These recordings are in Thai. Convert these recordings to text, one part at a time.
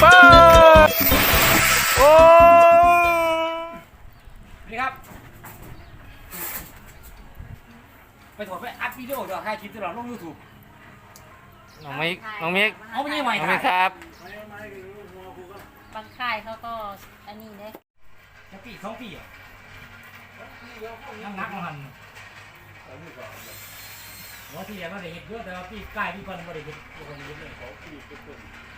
ไปโอ้นี่ครับไปถอดไปอัดวิดีโอเดี๋ยวให้คลิปตลอดลงยูทูบน้องมิกน้องมิก เอาไปยังไงน้องมิกคครับรับบางค่ายเขาก็อันนี้เด้จะปีสองปีอะยังนักมาหันว่าที่ยังไม่ได้เห็นเยอะแต่ว่าปีใกล้ปีก่อนไม่ได้เห็นไม่ได้เห็นเลยเขาปีเป็น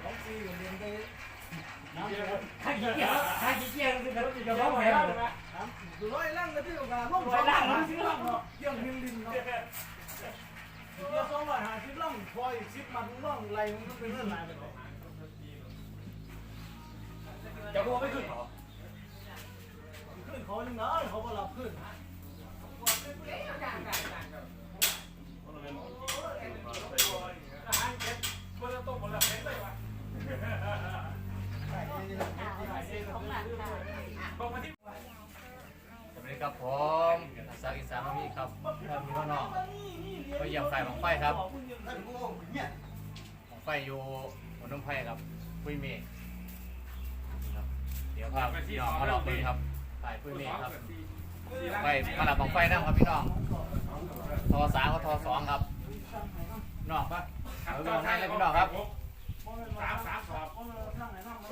เขาปีเรียนได้ถ้าขี้เกียจถ้าขี้เกียจคือเขาจะร้องไห้เลยดูร้อยล่างเลยที่โอกาสล่องร้อยล่างนะซื้อล่างเนาะเกี่ยงหินดินเนาะ เกี่ยวสองร้อยห้าสิบล่องพออีกสิบมันล่องไรมันก็เป็นเรื่องไรไปเลยจะรู้ไม่ขึ้นเหรอขึ้นเขายังไงเขาก็รับขึ้นของหลานค่ะสวัสดีครับผมอาสาอีสานน้องมิกครับเริ่มมีน้องน้องไปเยี่ยม ไฟของไฟครับของไฟอยู่บนน้ำไฟครับปุ้ยเมฆครับเดี๋ยวครับพี่น้องมาลองดูครับไฟปุ้ยเมฆครับไฟมาหลับของไฟนั่งครับพี่น้องทอสามกับทอสองครับน้องปะเอาไปมองให้เลยพี่น้องครับสามสามสอบ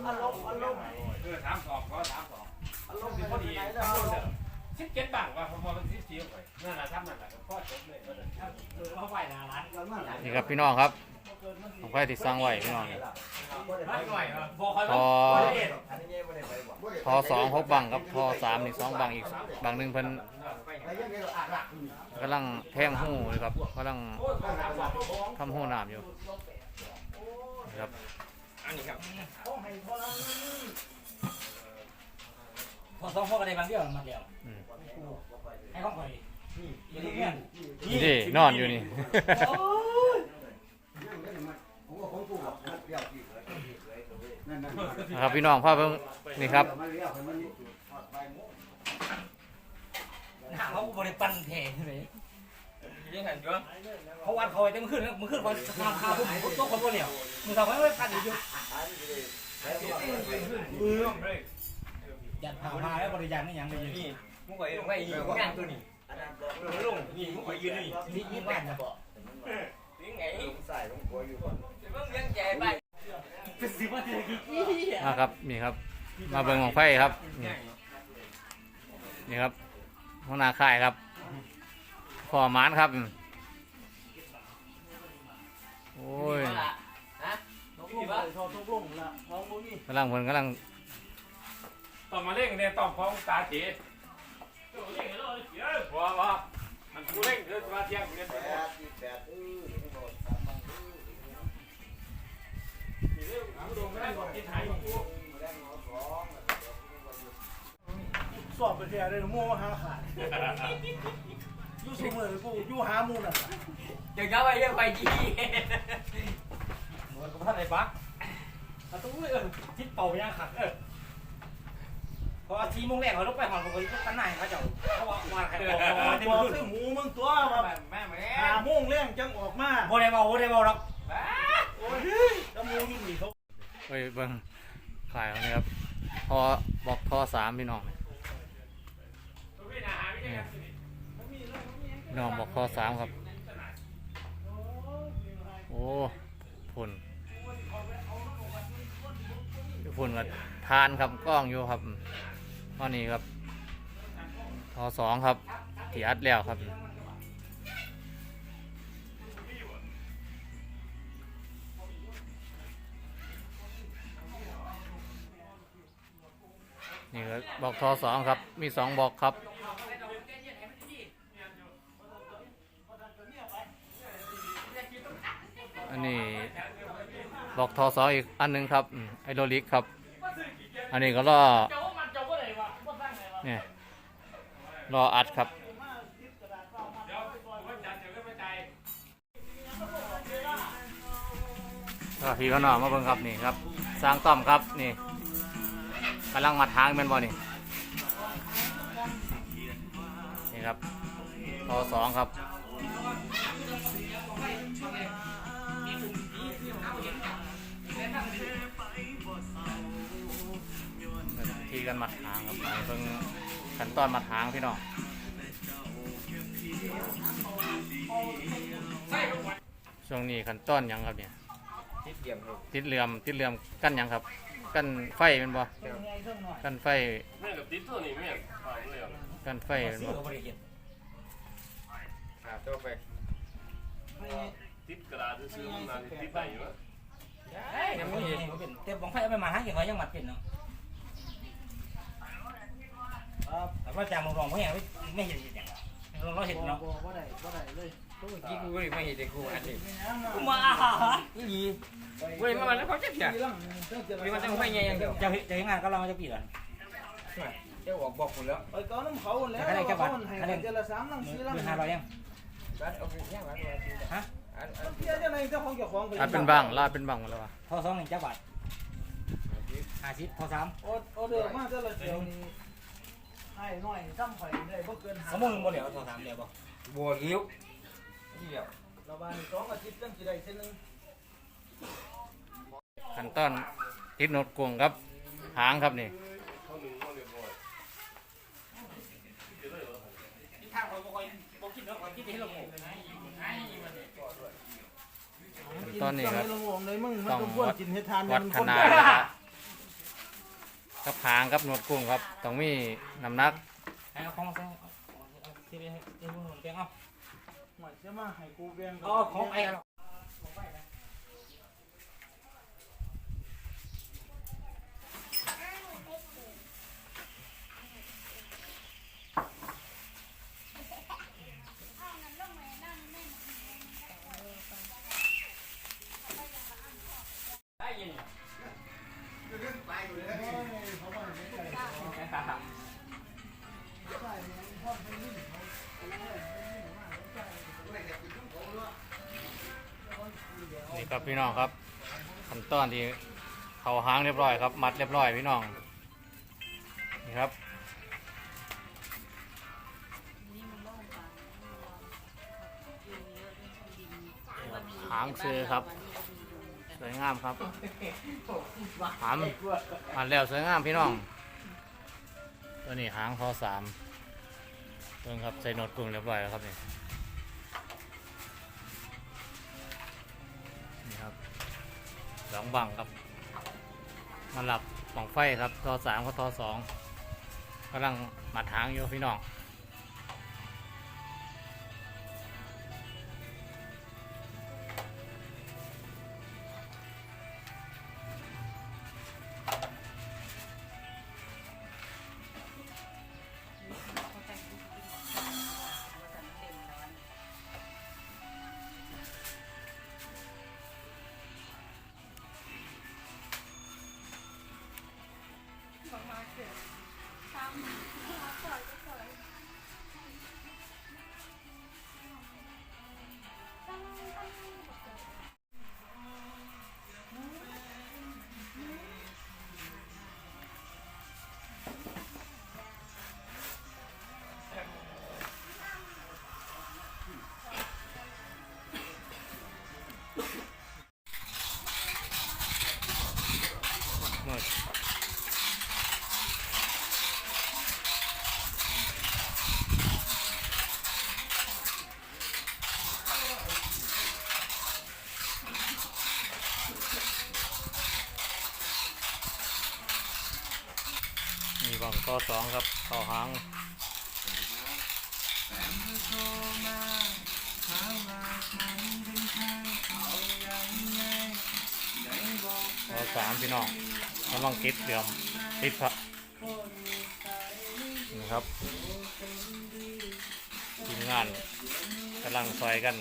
อารมณ์อารมณ์เออสามสอบก็สามสอบอารมณ์พอดีไหนแล้วสิบเจ็ดบาทว่าพอมัน สิบสี่ไปนั่นแหละทำนั่นแหละพ่อจบเลยเขาไหวนาร้านนี่ครับพี่น้องครับของไฟที่สร้างไว้พี่น้องร้านหน่อยพอคอยทอทอสองหกบังครับทอสามนี่สองบังอีกบังหนึ่งเพิ่นกำลังแทงหูเลยครับกำลังทำหูน้ำอยู่ครับอันนี้ครับพอสองพวกอะไรบางเรื่องมาเดียว อืมให้ข้องคอยนี่เงี้ยนี่ดินอนอยู่นี่ นะครับพี่น้องภาพเพิ่งนี่ครับหาเขาบริปันแทนเลยยังไงเยอะเขาวันเขาไว้เต็มขึ้นมึงขึ้นวันทางข้าวผมต้องคนตัวเหนียวมึงทำไว้ไม่พันอยู่เออเลยยันผ่าพาแล้วบริจาคไม่ยังเลยนี่ มุกไปไม่ยืนงานตัวนี้ลงนี่มุกไปยืนนี่นี่นี่แป้นนะนี่ไงเป็นสิบวันเดียวกี่นะครับนี่ครับ มาเบิ่งของไฟครับ นี่นี่ครับหัวหน้าค่ายครับพ่อหมานครับ โอ้ยนี่ว่าทอทุกลงละท้องมุ้ยกำลังเพิ่นกำลังต่อมาเร่งเนี่ยต้องพ้องตาเจ๋ ว้าวมันกูเร่งเดือดมาเที่ยงกูเรียนไปหมดดูไม่ได้บอกกินหายกูสอบไปเทียเลยม่หาขาดยู่สูงเลยกูยู่หามูน่ะเดี๋ยวจะไปเรื่องไปกี่หมดกับท่านไอ้ปักเราต้องเออทิศเป่ายางขัดเออ พอทีมงแรกเขาลงไปหอนผมก็ตั้งนายเขาเจ้าเขาว่าวาใครบอกว่าที่บมัอกขึ้นห้หมูมึงตัวมาแม่แม่หาโมงเลี้ยงจังออกมาบ่ได้บอกบ่ได้บอกหรอกโอ้ยแล้วมูอยู่นี่เขาไปเบิ่งขายของนี่ครับทอบอกทอสามพี่น้องน้องบอกทอสามครับ โอ้ฝุ่นฝุ่นกับทานครับกล้องอยู่ครับ ตอนนี้ครับทอสองครับที่อัดแล้วครับนี่ก็บอกทอสองครับ มีสองบอกครับ อันนี้บอกทอสองอีกอันหนึงครับไอโดลิกครับ อันนี้ก็รอ เนี่ยรออัดครับเดี๋ยวผมจัดเดี๋ยวก็พี่ก็น้อมาเบิ่งครับนี่ครับ สร้างต้อมครับนี่กำลังมาทางแมนบ่นี่นี่ครับทอสองครับ ครับไปเบิ่งขั้นตอนมาทางพี่น้องช่วงนี้ขั้นตอนหยังครับเนี่ยติดเดียมเลยติดเหลื่อมติดเหลื่อมกั้นหยังครับ กั้นไฟเป็นบ่กั้นไฟแม่กับติดตัวนี้แม่ถามเลยกั้นไฟเป็นซื้อบ่ก็บริเห็นครับตัวไปติดกระดาษซื้อมันนานติดได้อยู่นะยังไม่เห็นเป็นเต็มบองไฟเอาไปมาหาอย่างไรยังหมัดเป็นเนาะ แต่ว่าจางรองเพราะอย่างไม่เห็นอย่างเราเราเห็นเนาะบ่บ่ได้บ่ได้เลยกี้กูไม่เห็นเด็กกูอันนี้ไม่น้ำกูมานี่ดีเว้ยมาแล้วเขาจะเสียทีหลังเจ้าจะมีมันต้องไฟไงอย่างเดียวจะจะยังงานก็เราจะปีกันเจ้าบอกบอกคุณแล้วไปก้อนน้ำเขาแล้วเขาให้เดือนละสามลังสี่ลังมือห้าร้อยยังเพี้ยจะไหนเจ้าของเจ้าของลาดเป็นบ้างลาดเป็นบ้างหมดแล้ววะทอสองหนึ่งจักบาทห้าสิบทอสามโอโอเดอร์มาเจ้าละเดียวนี้ ให้หน่อยซ้ำข่อยได้บ่เกินสมมติบ่เหลียวทอสามเดียวบ่บัวเลี้ยวนี่เดียวระบาดสองอาทิตย์จังสิได้เส้นนึงขั้นตอนติดโนดกวงครับ หางครับนี่เขาหนึ่งเขาเรียบร้อยทางคอยบ่คอยบ่คิดเนาะคอยคิดให้ลงหมู่ขั้นตอนนี้ครับลงวงเลยมึงมันต้องควรกินเฮ็ดทานวัดมันขคนนาดนะครับ กับหางกับโนดกุ้งครับต้องมีน้ำหนักให้เอาของของที่ไปให้ที่พวกนู้นเพียงเอาหมายเชื่อมาให้กูเวียงเอาของไอ้กันนี่ ครับพี่น้องครับขั้นตอนที่เขาหางเรียบร้อยครับ มัดเรียบร้อยพี่น้องนี่ครับหางซื้อครับสวยงามครับหามมัดแล้วสวยงามพี่น้องตัวนี้หางพอสามเพิ่งครับใส่โนดกลุ่มเรียบร้อยแล้วครับนี่นี่ สองบังครับ มาหลับปล่องไฟครับทอสามกับทอสองกำลังมัดหางอยู่พี่น้อง มีบังข้อสองครับต่อหางข้อสามพี่น้องกำลังติดเดือมติดพระนี่ครับทีมงานกำลังซอยกัน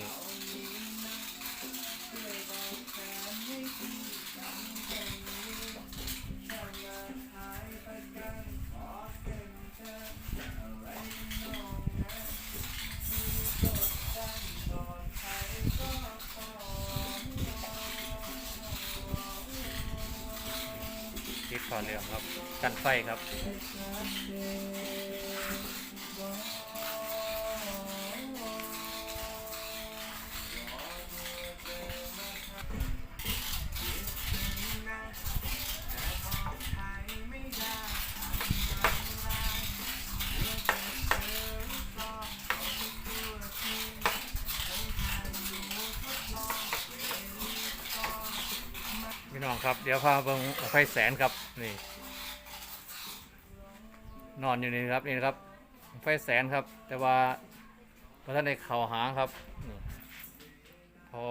ติดต่อเรื่องครับ กันไฟครับ น้องครับ เดี๋ยวพาเบิ่งไฟแสนครับนี่ นอนอยู่นี่ครับนี่นะครับ ไฟแสนครับ แต่ว่าพระท่านในเข่าหางครับนี่ทอ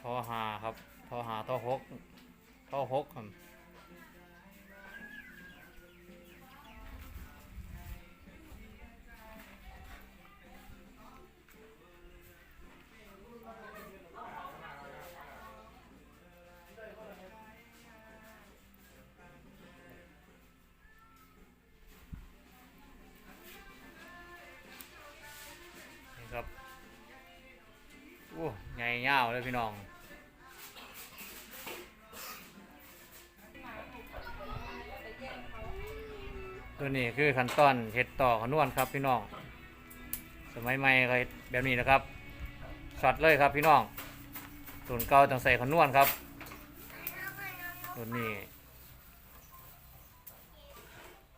ทอหาครับทอหาทอหกทอหกครับ ยาวเลยพี่น้องตัวนี้คือขั้นตอนเห็ดต่อขนวนครับพี่น้อง สมัยใหม่ก็แบบนี้นะครับช็อตเลยครับพี่น้องส่วนเก่าต้องใส่ขนวนครับตัวนี้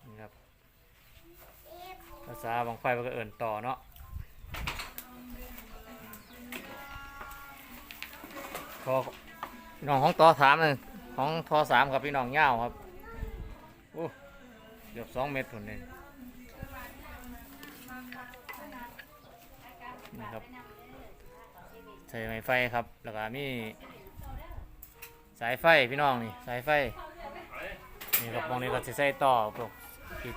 นี่ครับภาษาบางไฟมันก็เอิ่นต่อเนาะ ทอพี่น้องของต่อสามเลยของทอสามครับพี่น้องยาครับโอ้เกือบสองเมตรผลเองนี่ครับใส่ไม้ไฟครับ แล้วก็มีสายไฟพี่น้องนี่สายไฟนี่ครับมองนี้ก็จะใส่ต่อพวกขีด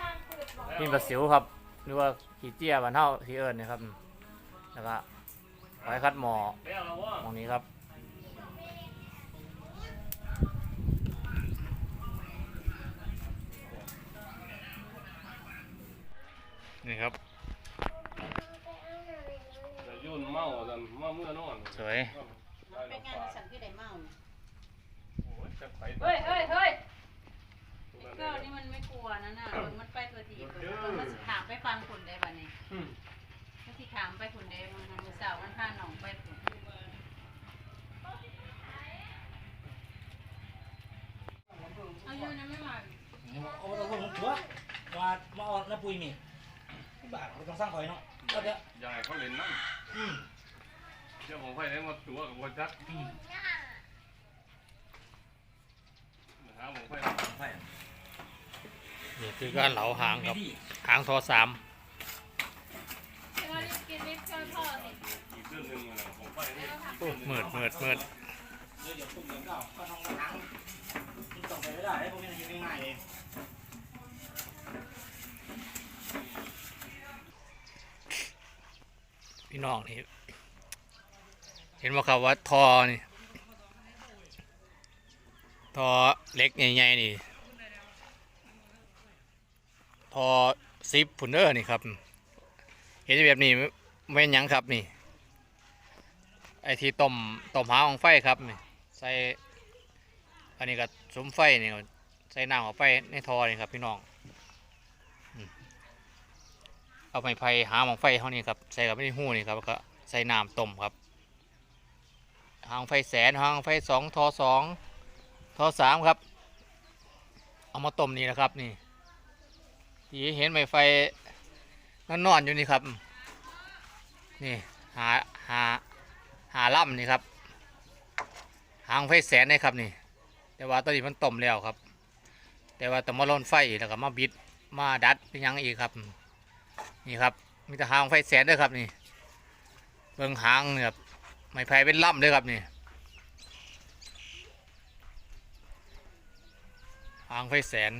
พิมพ์ประสิวครับ หรือว่าขีดเจียบันเท่าที่เอิญนี่ครับ แล้วก็ไว้คัดหมอแล้วเราว่ามองนี้ครับ นี่ครับ จะยุ่นเมาจันเมาเมื่อนอนสวย ไปงานฉันคือได้เมาโอ้ยจะไปเฮ้ยเฮ้ยเฮ้ยเก้านี่มันไม่กลัวนะน่ะมันไปตัวทีมันมันสิถามไปฟังคุณได้บัดนี้มันสิถามไปคุณได้มันมันสาวมันพาหนองไปคุณเอาอยู่นะไม่มา เอาเราผมถือว่าว่ามาเอาน้ำปุยมี บาทเราต้องสร้างข่อยเนาะก็จะยายเขาเล่นนั่นอืมเจ้าของไฟได้มาตัวกับวัจักอืมหาของไฟไปนี่คือการเหลาหางครับไม่ดีหางทอสามกินนิดก็พอสิอีกเรื่องหนึ่งอะของไฟนี่โอ้มืดมืดมืดเดี๋ยวเดี๋ยวตุ้มเดี๋ยวเก้าก็น้องกระหังมันต้องไปไม่ได้ พี่น้องนี่เห็นว่าครับว่าทอนี่ทอเล็กใหญ่ๆนี่ทอซิปพุนเดอร์นี่ครับ เห็นแบบนี้ไม่หยังครับนี่ ไอที่ต้มต้มหาของไฟครับนี่ใส่อันนี้ก็สมไฟนี่ใส่น้ำข้าไปในทอนี่ครับพี่น้อง เอาไม้ไผ่หาหมองไฟเท่านี้ครับใส่กับไม่ได้หู้นี่ครับก็ใส่น้ำต้มครับหางไฟแสนหางไฟสองทอสองทอสามครับ เอามาต้มนี่นะครับนี่ที่เห็นไม้ไฟนอนนอนอยู่นี่ครับ นี่หาหาหาล่ำนี่ครับ หางไฟแสนนี่ครับนี่ แต่ว่าตอนนี้มันต้มแล้วครับ แต่ว่าต้องมาร่นไฟแล้วก็มาบิดมาดัดเป็นยังอีกครับ นี่ครับ มีแต่หางไฟแสนด้วยครับนี่ เบิ่งหางเนี่ยครับไม่ไผ่เป็นล่ำด้วยครับนี่หางไฟแสน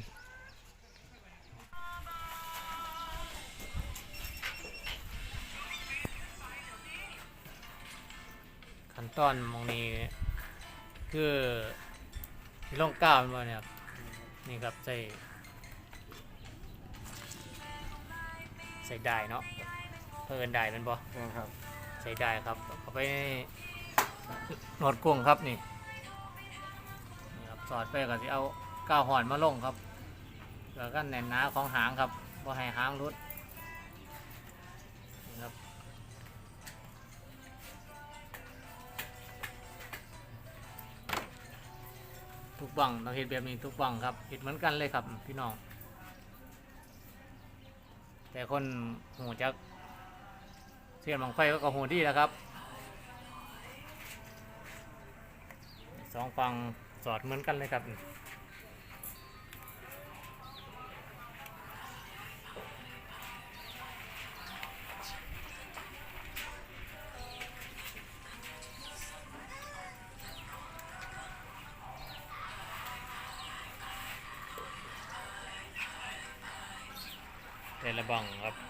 ขั้นตอนมองนี้คือลงก้าวมันบ่เนี่ยครับนี่ครับใส่ ใส่ได้เนาะเพิ่นได้แมันบ่ครับใส่ได้ครับเอาไปในหนวดกุ้งครับนี่นี่ครับสอดไปก็สิเอาก้าวหอนมาลงครับแล้วก็แน่นหนาของหางครับบ่ให้หางรุดนี่ครับทุกบังเราเห็นแบบนี้ทุกบังครับเห็นเหมือนกันเลยครับพี่น้อง แต่คนหูจักเสียนบังไฟก็ก็หูดีนะครับสองฟังสอดเหมือนกันเลยครับ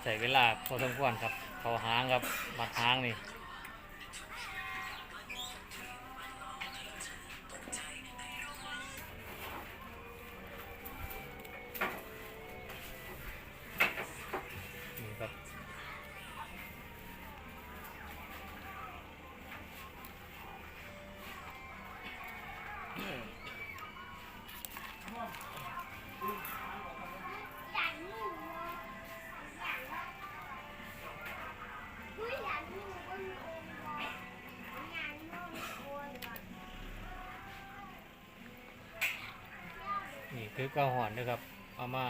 ใช้เวลาพอสมควรครับ เขาหางครับมัดหางนี่นี่ คือก้าหอนนะครับเอามา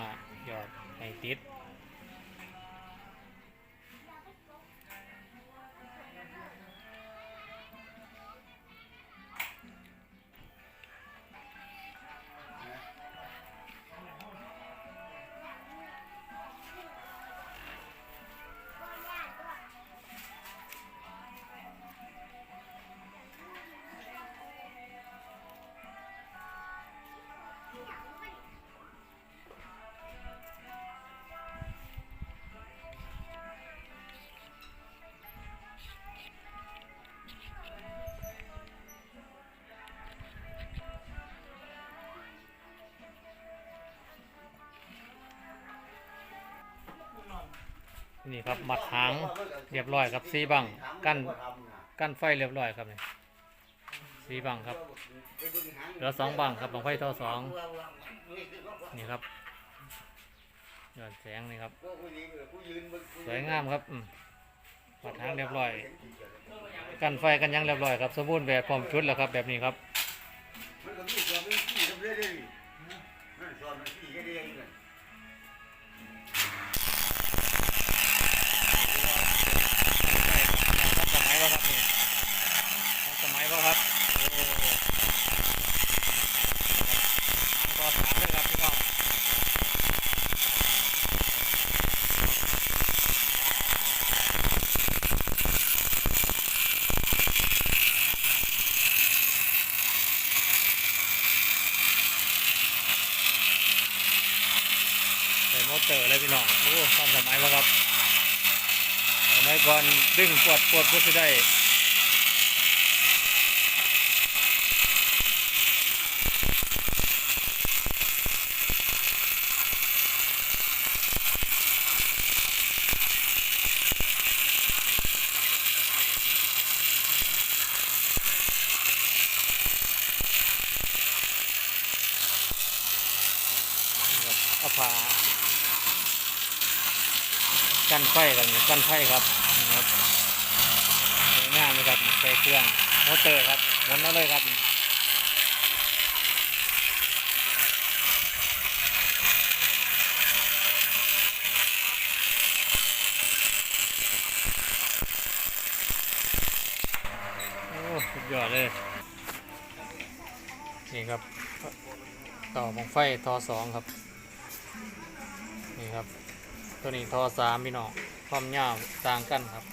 หยอดให้ติด นี่ครับมัดหางเรียบร้อยครับสีบังกั้นกั้นไฟเรียบร้อยครับนี่สีบังครับเหลือสองบังครับบังไฟท่อสองนี่ครับยอดแสงนี่ครับ สวยงามครับมปัดทางเรียบร้อย กันไฟกันยังเรียบร้อยครับ สมบูรณ์แบบพร้อมชุดแล้วครับ แบบนี้ครับมันก็มีความเป็นขี้ทำเรื่อยๆนั่นสอนมันขี้ก็ได้ยังไง สมัยแล้วครับนี่สมัยแล้วครับโอ้ทางต่อสามเลยครับพี่น้องใส่มอเตอร์เลยพี่น้องโอ้ตอนสมัยแล้วครับ สมัยก่อนดึงป วดปวดปวดจะได้เอาผ้ากันไฟกันกันไฟครับนี่ครับสวยงามเลยครับใส่เครื่องมอเตอร์ครับหมุนเอาเลยครับโอ้สุดยอดเลย นี่ครับ ต่อมองไฟทอสองครับ นี่ครับ ตัวนี้ทอสามพี่น้องความยาวต่างกันครับ